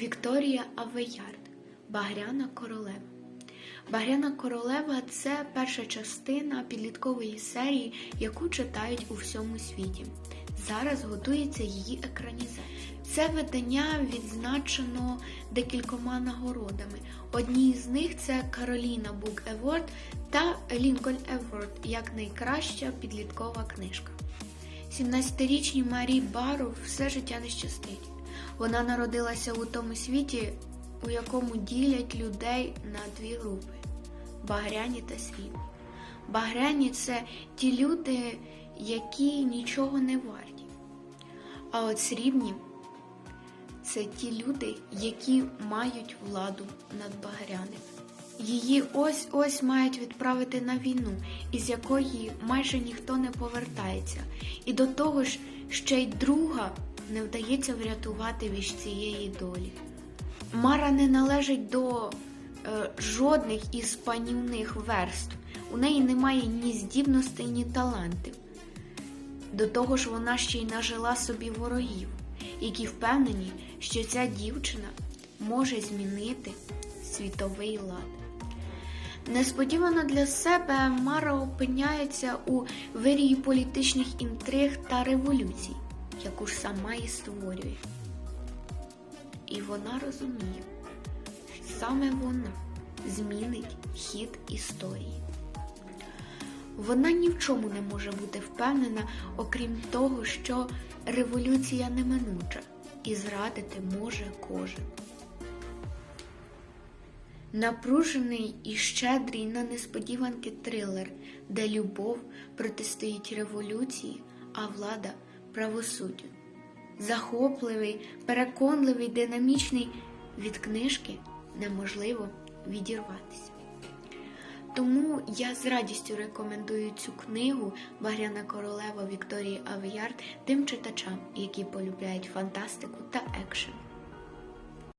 Вікторія Авеярд Багряна королева. Багряна королева це перша частина підліткової серії, яку читають у всьому світі. Зараз готується її екранізація. Це видання відзначено декількома нагородами. Одні з них це Кароліна Бук Еворд та Лінкольн Еворд як найкраща підліткова книжка. 17-річній Марі Бару все життя не щастить. Вона народилася у тому світі, у якому ділять людей на дві групи багряні та срібні. Багряні це ті люди, які нічого не варті. А от срібні це ті люди, які мають владу над багряним. Її ось ось мають відправити на війну, із якої майже ніхто не повертається, і до того ж ще й друга не вдається врятувати від цієї долі. Мара не належить до е, жодних із панівних верств. У неї немає ні здібностей, ні талантів. До того ж, вона ще й нажила собі ворогів, які впевнені, що ця дівчина може змінити світовий лад. Несподівано для себе Мара опиняється у вирії політичних інтриг та революцій, яку ж сама і створює. І вона розуміє, саме вона змінить хід історії. Вона ні в чому не може бути впевнена, окрім того, що революція неминуча і зрадити може кожен. Напружений і щедрий на несподіванки трилер, де любов протистоїть революції, а влада правосуддю. Захопливий, переконливий, динамічний від книжки неможливо відірватися. Тому я з радістю рекомендую цю книгу Багряна королева Вікторії Авіярд тим читачам, які полюбляють фантастику та екшен.